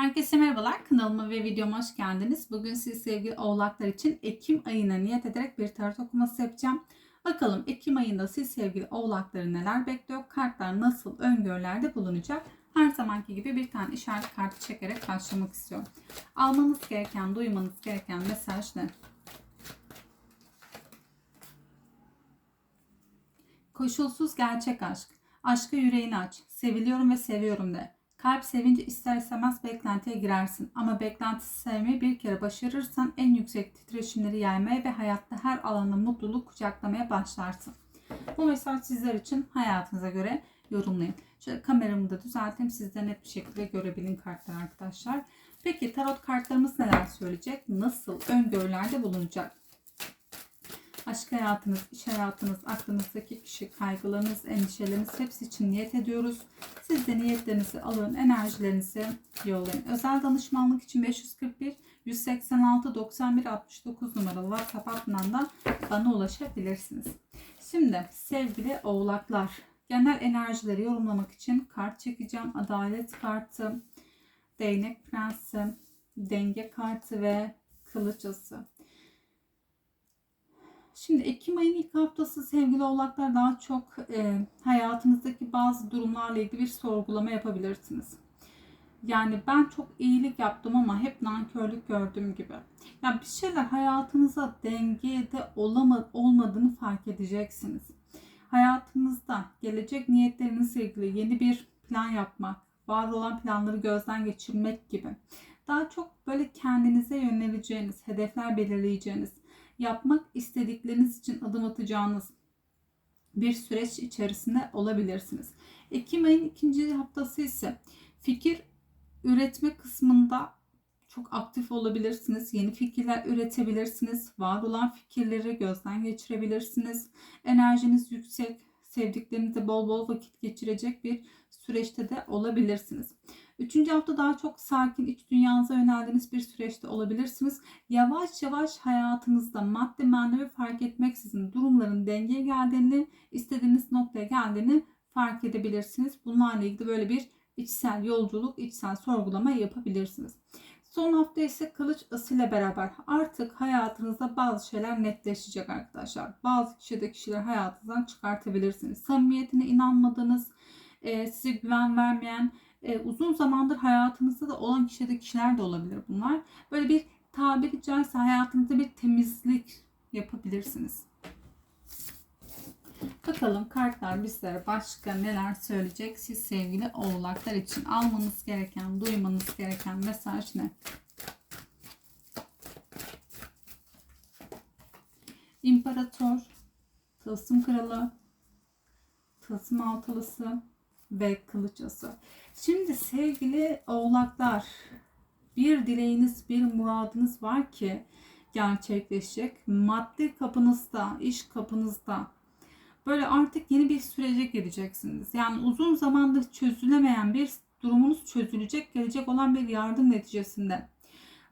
Herkese merhabalar. Kanalıma ve videoma hoş geldiniz. Bugün siz sevgili oğlaklar için Ekim ayına niyet ederek bir tarot okuması yapacağım. Bakalım Ekim ayında siz sevgili oğlakları neler bekliyor? Kartlar nasıl öngörülerde bulunacak? Her zamanki gibi bir tane işaret kartı çekerek başlamak istiyorum. Almanız gereken, duymanız gereken mesaj ne? Koşulsuz gerçek aşk. Aşka yüreğini aç. Seviliyorum ve seviyorum de. Kalp sevince ister istemez beklentiye girersin. Ama beklentisi sevmeyi bir kere başarırsan en yüksek titreşimleri yaymaya ve hayatta her alanda mutluluk kucaklamaya başlarsın. Bu mesaj sizler için hayatınıza göre yorumlayın. Şöyle kameramı da düzelteyim. Siz de net bir şekilde görebilin kartları arkadaşlar. Peki tarot kartlarımız neler söyleyecek? Nasıl öngörülerde bulunacak? Aşk hayatınız, iş hayatınız, aklınızdaki kişi, kaygılarınız, endişeleriniz hepsi için niyet ediyoruz. Siz de niyetlerinizi alın, enerjilerinizi yollayın. Özel danışmanlık için 541 186 91 69 numaralı WhatsApp hattından da bana ulaşabilirsiniz. Şimdi sevgili oğlaklar, genel enerjileri yorumlamak için kart çekeceğim. Adalet kartı, değnek prensi, denge kartı ve kılıç ası. Şimdi Ekim ayının ilk haftası sevgili oğlaklar daha çok e, hayatınızdaki bazı durumlarla ilgili bir sorgulama yapabilirsiniz. Yani ben çok iyilik yaptım ama hep nankörlük gördüğüm gibi. Yani bir şeyler hayatınıza dengede olama, olmadığını fark edeceksiniz. Hayatınızda gelecek niyetlerinizle ilgili yeni bir plan yapmak, var olan planları gözden geçirmek gibi. Daha çok böyle kendinize yöneleceğiniz, hedefler belirleyeceğiniz, yapmak istedikleriniz için adım atacağınız bir süreç içerisinde olabilirsiniz. Ekim ayın ikinci haftası ise fikir üretme kısmında çok aktif olabilirsiniz. Yeni fikirler üretebilirsiniz. Var olan fikirleri gözden geçirebilirsiniz. Enerjiniz yüksek, sevdiklerinizle bol bol vakit geçirecek bir süreçte de olabilirsiniz. Üçüncü hafta daha çok sakin, iç dünyanıza yöneldiğiniz bir süreçte olabilirsiniz. Yavaş yavaş hayatınızda maddi manevi fark etmeksizin durumların dengeye geldiğini, istediğiniz noktaya geldiğini fark edebilirsiniz. Bunlarla ilgili böyle bir içsel yolculuk, içsel sorgulama yapabilirsiniz. Son hafta ise kılıç asıyla beraber artık hayatınızda bazı şeyler netleşecek arkadaşlar. Bazı kişide kişiler hayatınızdan çıkartabilirsiniz. Samimiyetine inanmadığınız, size güven vermeyen, uzun zamandır hayatınızda da olan kişide kişiler de olabilir bunlar. Böyle bir tabiri caizse hayatınızda bir temizlik yapabilirsiniz. Bakalım kartlar bizlere başka neler söyleyecek siz sevgili oğlaklar için almanız gereken, duymanız gereken mesaj ne? İmparator, Tılsım Kralı, Tılsım Altılısı ve Kılıçası. Şimdi sevgili oğlaklar bir dileğiniz, bir muradınız var ki gerçekleşecek. Maddi kapınızda, iş kapınızda, böyle artık yeni bir sürece gireceksiniz. Yani uzun zamandır çözülemeyen bir durumunuz çözülecek, gelecek olan bir yardım neticesinde.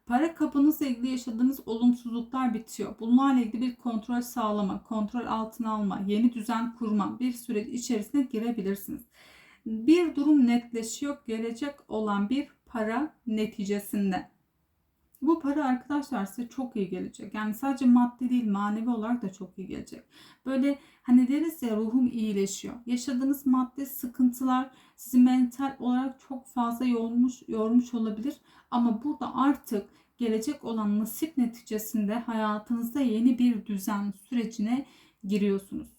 Para kapınızla ilgili yaşadığınız olumsuzluklar bitiyor. Bunlarla ilgili bir kontrol sağlama, kontrol altına alma, yeni düzen kurma, bir süreç içerisine girebilirsiniz. Bir durum netleşiyor, gelecek olan bir para neticesinde. Bu para arkadaşlar size çok iyi gelecek. Yani sadece maddi değil manevi olarak da çok iyi gelecek. Böyle hani deriz ya ruhum iyileşiyor. Yaşadığınız maddi sıkıntılar sizi mental olarak çok fazla yormuş, yormuş olabilir. Ama burada artık gelecek olan nasip neticesinde hayatınızda yeni bir düzen sürecine giriyorsunuz.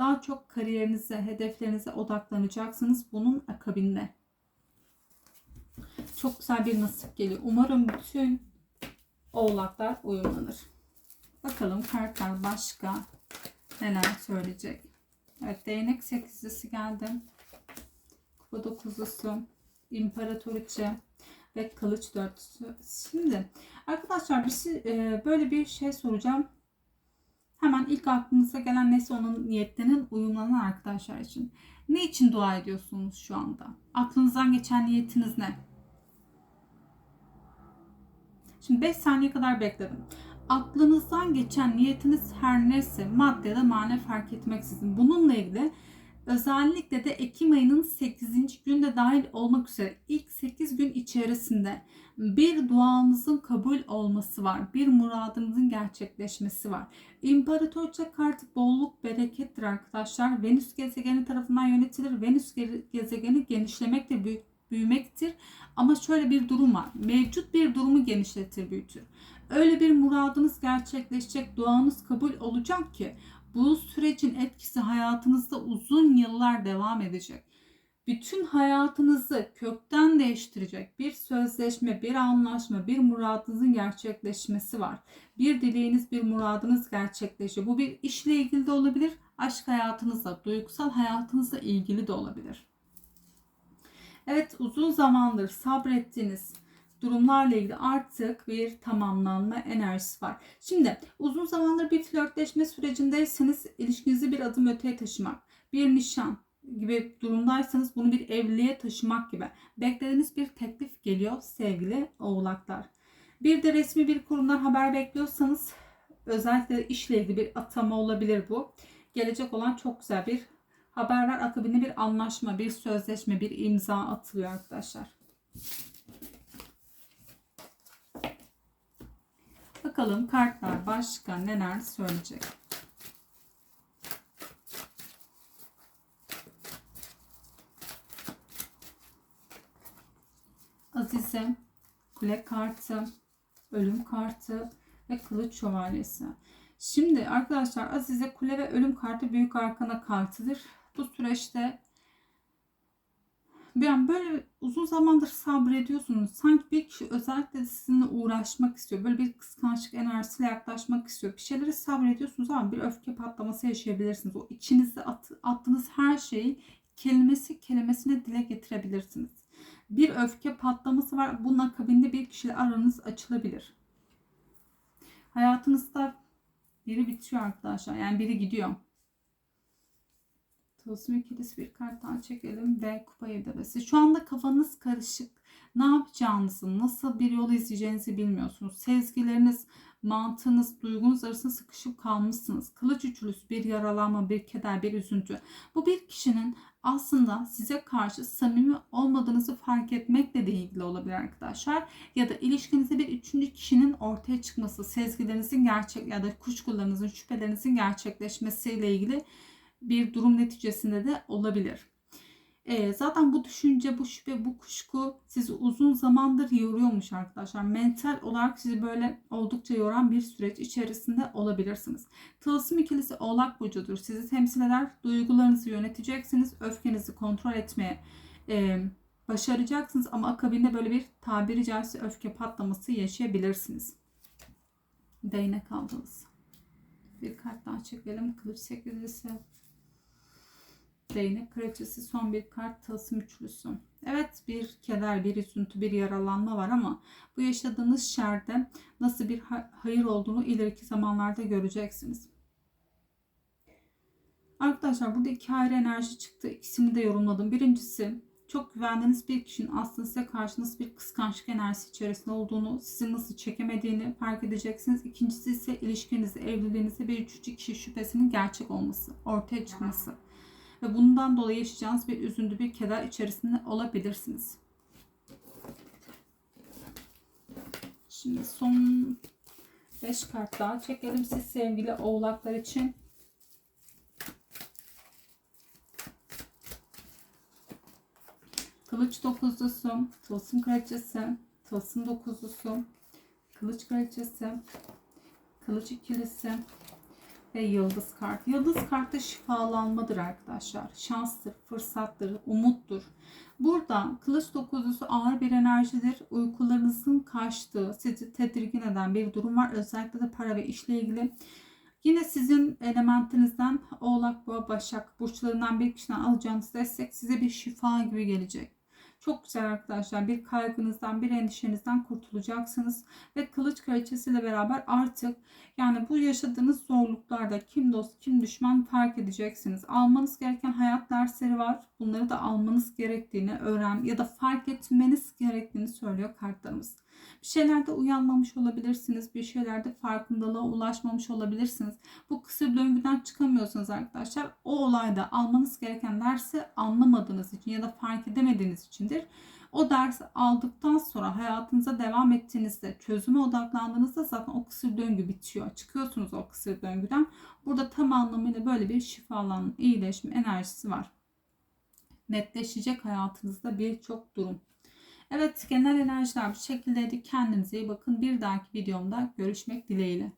Daha çok kariyerinize, hedeflerinize odaklanacaksınız bunun akabinde. Çok güzel bir nasip geliyor. Umarım bütün oğlaklar uyumlanır. Bakalım kartlar başka neler söyleyecek. Evet değnek sekizlisi geldi. Kupa dokuzlusu, imparatoriçe ve kılıç dörtlüsü. Şimdi arkadaşlar bir şey, e, böyle bir şey soracağım. Hemen ilk aklınıza gelen neyse onun niyetlerinin uyumlanan arkadaşlar için. Ne için dua ediyorsunuz şu anda? Aklınızdan geçen niyetiniz ne? Şimdi 5 saniye kadar bekledim. Aklınızdan geçen niyetiniz her neyse madde ya da mane fark etmeksizin bununla ilgili Özellikle de Ekim ayının 8. günde dahil olmak üzere ilk 8 gün içerisinde bir duanızın kabul olması var. Bir muradınızın gerçekleşmesi var. İmparatorça kartı bolluk berekettir arkadaşlar. Venüs gezegeni tarafından yönetilir. Venüs gezegeni genişlemektir, büyük, büyümektir. Ama şöyle bir durum var. Mevcut bir durumu genişletir, büyütür. Öyle bir muradınız gerçekleşecek, duanız kabul olacak ki bu sürecin etkisi hayatınızda uzun yıllar devam edecek. Bütün hayatınızı kökten değiştirecek bir sözleşme, bir anlaşma, bir muradınızın gerçekleşmesi var. Bir dileğiniz, bir muradınız gerçekleşiyor. Bu bir işle ilgili de olabilir, aşk hayatınızla, duygusal hayatınızla ilgili de olabilir. Evet uzun zamandır sabrettiğiniz durumlarla ilgili artık bir tamamlanma enerjisi var. Şimdi uzun zamandır bir flörtleşme sürecindeyseniz ilişkinizi bir adım öteye taşımak, bir nişan gibi durumdaysanız bunu bir evliliğe taşımak gibi beklediğiniz bir teklif geliyor sevgili oğlaklar. Bir de resmi bir kurumdan haber bekliyorsanız özellikle işle ilgili bir atama olabilir bu. Gelecek olan çok güzel bir haber var. Akabinde bir anlaşma, bir sözleşme, bir imza atılıyor arkadaşlar. Bakalım kartlar başka neler söyleyecek. Azize, kule kartı, ölüm kartı ve kılıç şövalyesi. Şimdi arkadaşlar Azize kule ve ölüm kartı büyük arkana kartıdır. Bu süreçte yani böyle uzun zamandır sabrediyorsunuz. Sanki bir kişi özellikle sizinle uğraşmak istiyor. Böyle bir kıskançlık enerjisiyle yaklaşmak istiyor. Bir şeyleri sabrediyorsunuz ama bir öfke patlaması yaşayabilirsiniz. O içinizde at, attığınız her şeyi kelimesi kelimesine dile getirebilirsiniz. Bir öfke patlaması var. Bunun akabinde bir kişiyle aranız açılabilir. Hayatınızda biri bitiyor arkadaşlar. Yani biri gidiyor. Tılsım ikilisi bir kart daha çekelim ve kupa evdebesi. Şu anda kafanız karışık. Ne yapacağınızı, nasıl bir yol izleyeceğinizi bilmiyorsunuz. Sezgileriniz, mantığınız, duygunuz arasında sıkışıp kalmışsınız. Kılıç üçlüsü bir yaralanma, bir keder, bir üzüntü. Bu bir kişinin aslında size karşı samimi olmadığınızı fark etmekle de ilgili olabilir arkadaşlar. Ya da ilişkinizde bir üçüncü kişinin ortaya çıkması, sezgilerinizin gerçek ya da kuşkularınızın, şüphelerinizin gerçekleşmesiyle ilgili bir durum neticesinde de olabilir. E, zaten bu düşünce, bu şüphe, bu kuşku sizi uzun zamandır yoruyormuş arkadaşlar. Mental olarak sizi böyle oldukça yoran bir süreç içerisinde olabilirsiniz. Tılsım ikilisi oğlak burcudur. Sizi temsil eder. Duygularınızı yöneteceksiniz. Öfkenizi kontrol etmeye e, başaracaksınız. Ama akabinde böyle bir tabiri caizse öfke patlaması yaşayabilirsiniz. Değnek aldınız. Bir kart daha çekelim. Kılıç sekizlisi. Değnek kraliçesi son bir kart tılsım üçlüsü. Evet bir keder, bir üzüntü, bir yaralanma var ama bu yaşadığınız şerde nasıl bir hayır olduğunu ileriki zamanlarda göreceksiniz. Arkadaşlar burada iki ayrı enerji çıktı. İkisini de yorumladım. Birincisi çok güvendiğiniz bir kişinin aslında size karşı nasıl bir kıskançlık enerjisi içerisinde olduğunu, sizi nasıl çekemediğini fark edeceksiniz. İkincisi ise ilişkinizde, evliliğinizde bir üçüncü kişi şüphesinin gerçek olması, ortaya çıkması ve bundan dolayı yaşayacağınız bir üzüntü, bir keder içerisinde olabilirsiniz. Şimdi son 5 kart daha çekelim siz sevgili oğlaklar için. Kılıç dokuzlusu, tılsım kraliçesi, tılsım dokuzlusu, kılıç kraliçesi, kılıç ikilisi, ve yıldız kart. Yıldız kartı şifalanmadır arkadaşlar. Şanstır, fırsattır, umuttur. Burada kılıç dokuzlusu ağır bir enerjidir. Uykularınızın kaçtığı, sizi tedirgin eden bir durum var. Özellikle de para ve işle ilgili. Yine sizin elementinizden Oğlak, Boğa, Başak burçlarından bir kişiden alacağınız destek size bir şifa gibi gelecek. Çok güzel arkadaşlar. Bir kaygınızdan, bir endişenizden kurtulacaksınız. Ve kılıç kraliçesiyle beraber artık yani bu yaşadığınız zorluklarda kim dost, kim düşman fark edeceksiniz. Almanız gereken hayat dersleri var. Bunları da almanız gerektiğini öğren ya da fark etmeniz gerektiğini söylüyor kartlarımız. Bir şeylerde uyanmamış olabilirsiniz. Bir şeylerde farkındalığa ulaşmamış olabilirsiniz. Bu kısır döngüden çıkamıyorsanız arkadaşlar o olayda almanız gereken dersi anlamadığınız için ya da fark edemediğiniz içindir. O dersi aldıktan sonra hayatınıza devam ettiğinizde, çözüme odaklandığınızda zaten o kısır döngü bitiyor. Çıkıyorsunuz o kısır döngüden. Burada tam anlamıyla böyle bir şifalanma, iyileşme enerjisi var. Netleşecek hayatınızda birçok durum. Evet genel enerjiler bu şekildeydi. Kendinize iyi bakın. Bir dahaki videomda görüşmek dileğiyle.